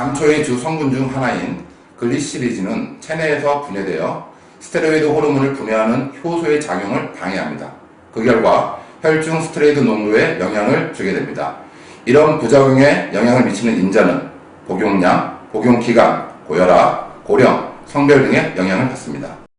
당초의 주 성분 중 하나인 글리시리진은 체내에서 분해되어 스테로이드 호르몬을 분해하는 효소의 작용을 방해합니다. 그 결과 혈중 스테로이드 농도에 영향을 주게 됩니다. 이런 부작용에 영향을 미치는 인자는 복용량, 복용기간, 고혈압, 고령, 성별 등의 영향을 받습니다.